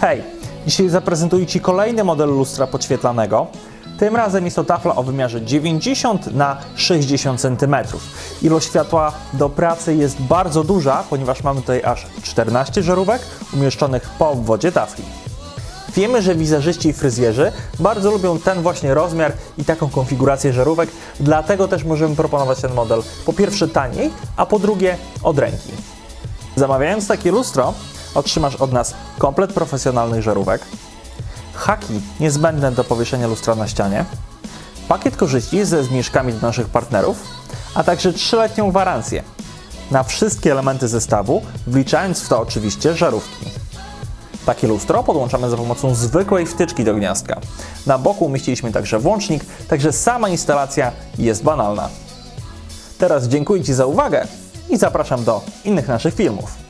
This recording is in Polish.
Hej, dzisiaj zaprezentuję Ci kolejny model lustra podświetlanego. Tym razem jest to tafla o wymiarze 90 na 60 cm. Ilość światła do pracy jest bardzo duża, ponieważ mamy tutaj aż 14 żarówek umieszczonych po obwodzie tafli. Wiemy, że wizerzyści i fryzjerzy bardzo lubią ten właśnie rozmiar i taką konfigurację żarówek, dlatego też możemy proponować ten model po pierwsze taniej, a po drugie od ręki. Zamawiając takie lustro, otrzymasz od nas komplet profesjonalnych żarówek, haki niezbędne do powieszenia lustra na ścianie, pakiet korzyści ze zniżkami dla naszych partnerów, a także 3-letnią gwarancję na wszystkie elementy zestawu, wliczając w to oczywiście żarówki. Takie lustro podłączamy za pomocą zwykłej wtyczki do gniazdka. Na boku umieściliśmy także włącznik, także sama instalacja jest banalna. Teraz dziękuję Ci za uwagę i zapraszam do innych naszych filmów.